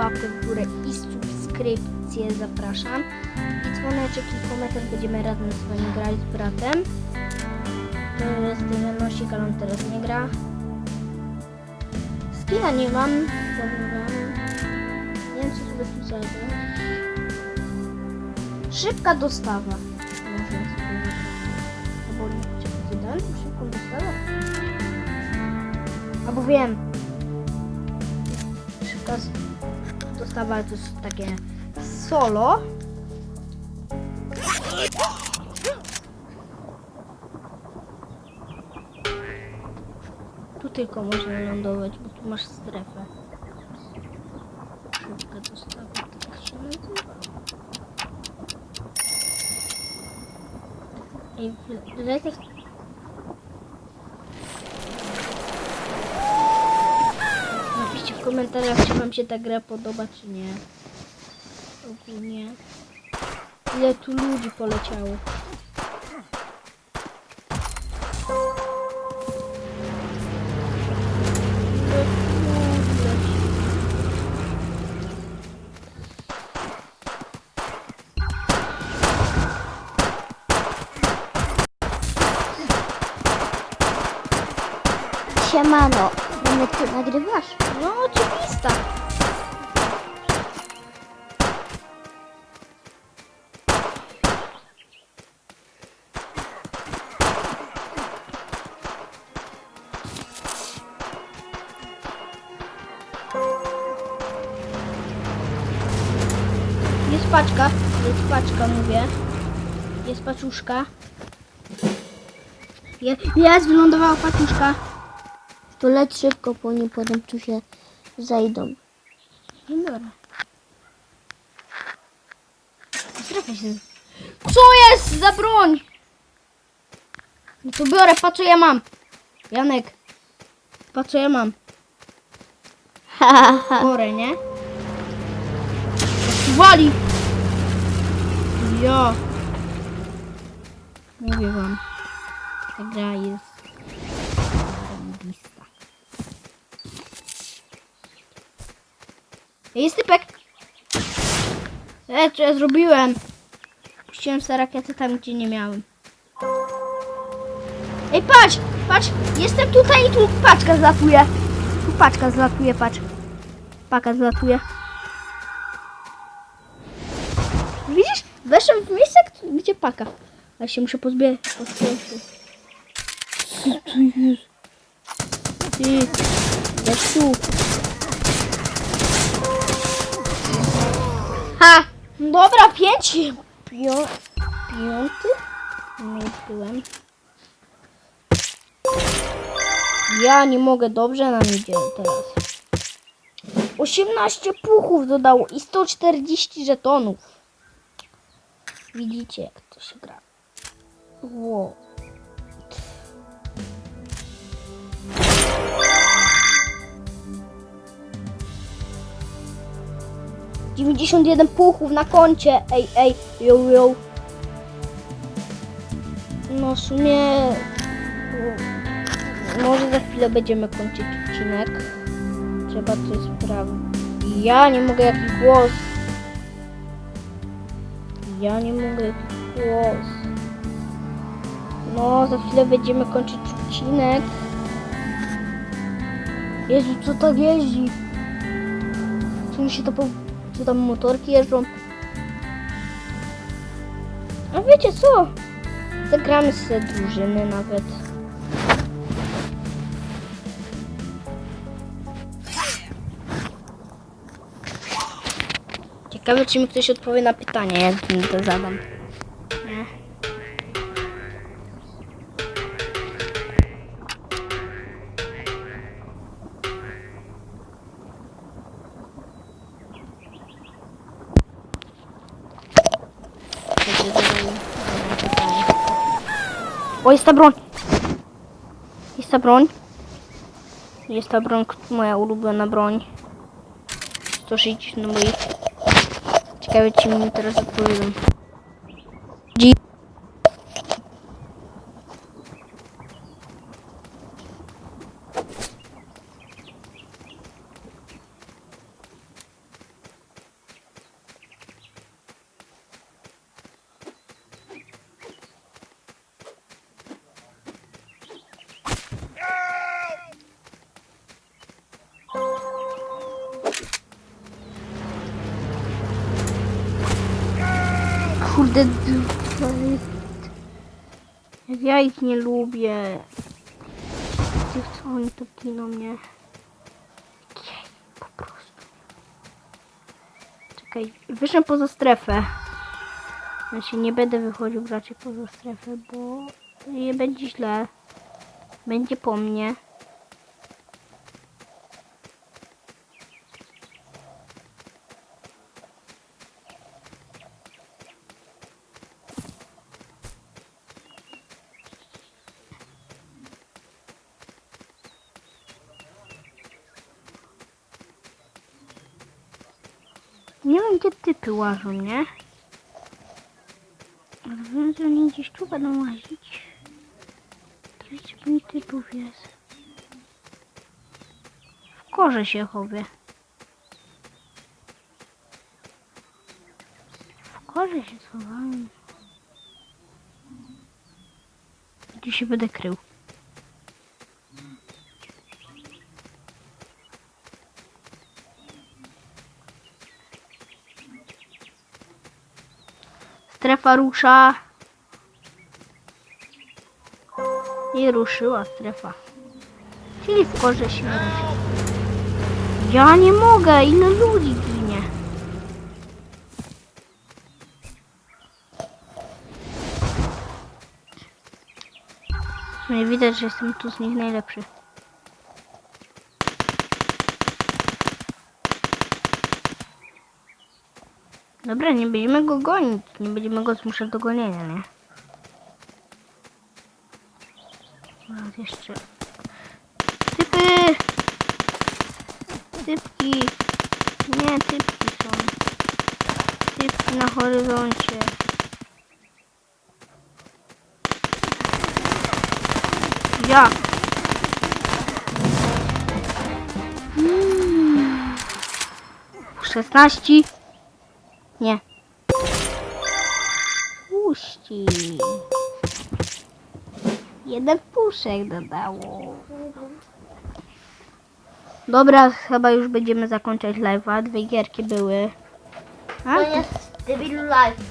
łapkę w górę i subskrypcję zapraszam. I dzwoneczek i komentarz będziemy razem z wami grać z bratem. To jest Janosik, ale on teraz nie gra. Skina nie mam, powiem wam. Nie wiem co sobie tu zagrać. Szybka dostawa. Albo? Albo wiem. Szybka z- dostawa to jest takie solo. Tu tylko można lądować, bo tu masz strefę. Tak Retek Napiszcie w komentarzach, czy wam się ta gra podoba, czy nie. Ogólnie. Ile tu ludzi poleciało. Siemano, mamy ty nagrywasz? No oczywista. Jest paczka, jest paczka, mówię. Jest paczuszka. Je, jest, wylądowała paczuszka. To leć szybko po nim, potem tu się zajdą. No dobra. Strefę się. Co jest za broń? No to biorę, patrz co ja mam. Janek. Patrz co ja mam. Biorę, nie? Wali. Jo. Mówię wam. Ta gra jest... Jest typek. Co ja zrobiłem? Puściłem sobie rakietę tam, gdzie nie miałem. Ej, patrz! Patrz! Jestem tutaj i tu paczka zlatuje. Tu paczka zlatuje, patrz. Paka zlatuje. Widzisz? Weszłem w miejsce, gdzie paka. Ale się muszę pozbierać. to jest? Ty, jest Ha! Dobra, pięć. Pią, piąty? Nie byłem. Ja nie mogę, dobrze nam idzie teraz. 18 puchów dodało i 140 żetonów. Widzicie, jak to się gra. Wow. Dziewięćdziesiąt jeden puchów na koncie. Ej, ej, yo, yo. No w sumie... Może za chwilę będziemy kończyć odcinek. Trzeba coś sprawdzić. Ja nie mogę jaki głos. Ja nie mogę jaki głos. No, za chwilę będziemy kończyć odcinek. Jezu, co tak jeździ? Co mi się to po... Tam motorki jeżdżą? A wiecie co? Zagramy sobie drużyny nawet. Ciekawe, czy mi ktoś odpowie na pytanie, jak mi to zadam. O, jest ta broń! Jest ta broń. Jest ta broń, k- moja ulubiona broń. 160 na moich. Ciekawe, czy mi teraz kurde. Ja ich nie lubię. Tych co oni to kiną mnie. Jej, po prostu. Czekaj, wyszłem poza strefę. Znaczy nie będę wychodził raczej poza strefę, bo nie będzie źle. Będzie po mnie. Nie wiem gdzie typy łażą, nie? Ale wiem, że oni gdzieś tu będą łazić. Trochę pewnie typów jest. W korze się chowie. W korze się schowałem. Gdzie się będę krył? Strefa rusza. I ruszyła strefa. Czyli w korze się rusza. Ja nie mogę, ile ludzi ginie. W sumie widać, że jestem tu z nich najlepszy. Dobra, nie będziemy go gonić. Nie będziemy go zmuszać do gonienia, nie? Teraz jeszcze. Typy! Typki! Nie, typki są. Typki na horyzoncie. Jak? Mm. 16 nie. Puści. Jeden puszek dodało. Dobra, chyba już będziemy zakończać live'a. Dwie gierki były. A? To jest Debilu Life.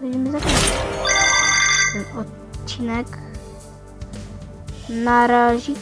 Będziemy zakończać ten odcinek. Na razie.